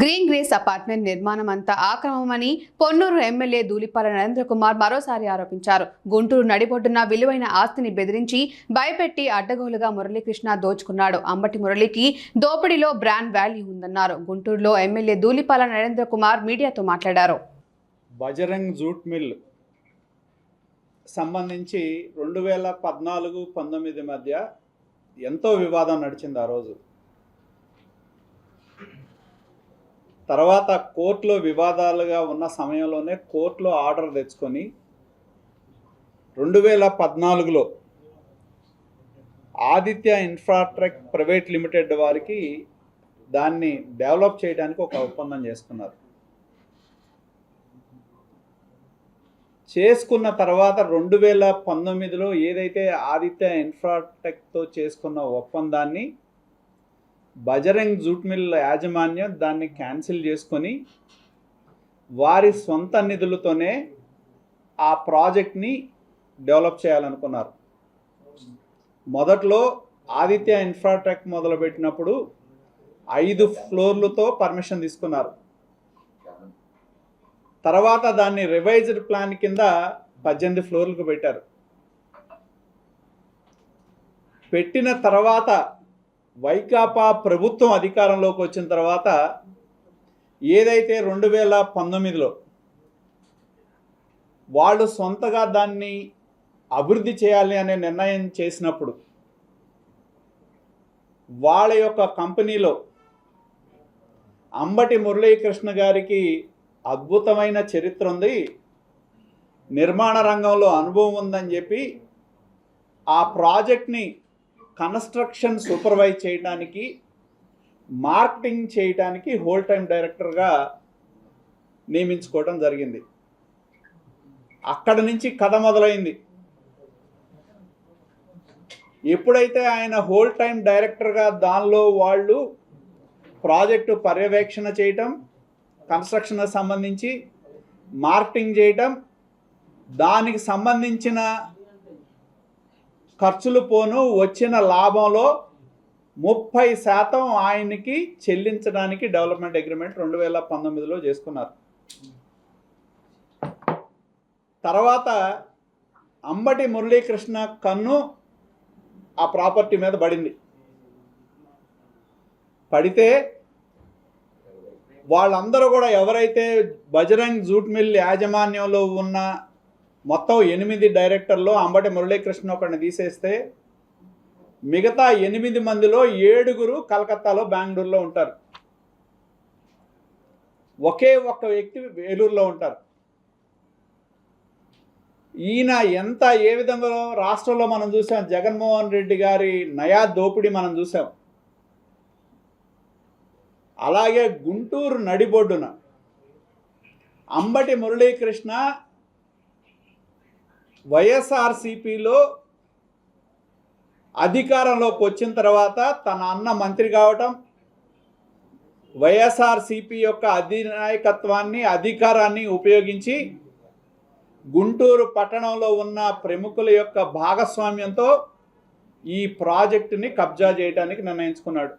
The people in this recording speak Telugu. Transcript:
గ్రీన్ గ్రేస్ అపార్ట్మెంట్ నిర్మాణం అంతా ఆక్రమమని పొన్నూరు ఎమ్మెల్యే దూలిపాల నరేంద్ర కుమార్ మరోసారి ఆరోపించారు. గుంటూరు నడిబొడ్డున విలువైన ఆస్తిని బెదిరించి భయపెట్టి అడ్డగోలుగా మురళీకృష్ణ దోచుకున్నాడు. అంబటి మురళికి దోపిడీలో బ్రాండ్ వాల్యూ ఉందన్నారు. గుంటూరులో ఎమ్మెల్యే దూలిపాల నరేంద్ర కుమార్ మీడియాతో మాట్లాడారు. బజరంగ్ జూట్ మిల్ సంబంధించి రెండు వేల పద్నాలుగు పంతొమ్మిది మధ్య ఎంతో వివాదం నడిచింది ఆ రోజు. తర్వాత కోర్టులో వివాదాలుగా ఉన్న సమయంలోనే కోర్టులో ఆర్డర్ తెచ్చుకొని రెండు వేల పద్నాలుగులో ఆదిత్య ఇన్ఫ్రాట్రెక్ ప్రైవేట్ లిమిటెడ్ వారికి దాన్ని డెవలప్ చేయడానికి ఒక ఒప్పందం చేసుకున్నారు. చేసుకున్న తర్వాత రెండు వేల పంతొమ్మిదిలో ఏదైతే ఆదిత్య ఇన్ఫ్రాటెక్తో చేసుకున్న ఒప్పందాన్ని బజరంగ్ జూట్ మిల్ యాజమాన్యం దాన్ని క్యాన్సిల్ చేసుకొని వారి సొంత నిధులతోనే ఆ ప్రాజెక్ట్ని డెవలప్ చేయాలనుకున్నారు. మొదట్లో ఆదిత్య ఇన్ఫ్రాటెక్ మొదలుపెట్టినప్పుడు ఐదు ఫ్లోర్లతో పర్మిషన్ తీసుకున్నారు. తర్వాత దాన్ని రివైజ్డ్ ప్లాన్ కింద పద్దెనిమిది ఫ్లోర్లకు పెట్టారు. పెట్టిన తర్వాత వైకాపా ప్రభుత్వం అధికారంలోకి వచ్చిన తర్వాత ఏదైతే రెండు వేల పంతొమ్మిదిలో వాళ్ళు సొంతగా దాన్ని అభివృద్ధి చేయాలి అనే నిర్ణయం చేసినప్పుడు వాళ్ళ యొక్క కంపెనీలో అంబటి మురళీకృష్ణ గారికి అద్భుతమైన చరిత్ర ఉంది నిర్మాణ రంగంలో అనుభవం ఉందని చెప్పి ఆ ప్రాజెక్ట్ని కన్స్ట్రక్షన్ సూపర్వైజ్ చేయడానికి మార్కెటింగ్ చేయడానికి హోల్ టైం డైరెక్టర్గా నియమించుకోవడం జరిగింది. అక్కడ నుంచి కథ మొదలైంది. ఎప్పుడైతే ఆయన హోల్ టైం డైరెక్టర్గా దానిలో వాళ్ళు ప్రాజెక్టు పర్యవేక్షణ చేయటం కన్స్ట్రక్షన్ సంబంధించి మార్కెటింగ్ చేయటం దానికి సంబంధించిన ఖర్చులు పోను వచ్చిన లాభంలో ముప్పై శాతం ఆయనకి చెల్లించడానికి డెవలప్మెంట్ అగ్రిమెంట్ రెండు వేల పంతొమ్మిదిలో చేసుకున్నారు. తర్వాత అంబటి మురళీకృష్ణ కన్ను ఆ ప్రాపర్టీ మీద పడింది. పడితే వాళ్ళందరూ కూడా ఎవరైతే బజరంగ్ జూట్ మిల్ యాజమాన్యంలో ఉన్న మొత్తం ఎనిమిది డైరెక్టర్లో అంబటి మురళీకృష్ణ ఒకరిని తీసేస్తే మిగతా ఎనిమిది మందిలో ఏడుగురు కలకత్తాలో బెంగళూరులో ఉంటారు. ఒకే ఒక్క వ్యక్తి వేలూరులో ఉంటారు. ఈయన ఎంత ఏ విధంగా రాష్ట్రంలో మనం చూసాం జగన్మోహన్ రెడ్డి గారి నయా దోపిడీ మనం చూసాం. అలాగే గుంటూరు నడిబొడ్డున అంబటి మురళీకృష్ణ వైఎస్ఆర్సిపిలో అధికారంలోకి వచ్చిన తర్వాత తన అన్న మంత్రి కావటం వైఎస్ఆర్సిపి యొక్క అధినాయకత్వాన్ని అధికారాన్ని ఉపయోగించి గుంటూరు పట్టణంలో ఉన్న ప్రముఖుల యొక్క భాగస్వామ్యంతో ఈ ప్రాజెక్టుని కబ్జా చేయడానికి నిర్ణయించుకున్నాడు.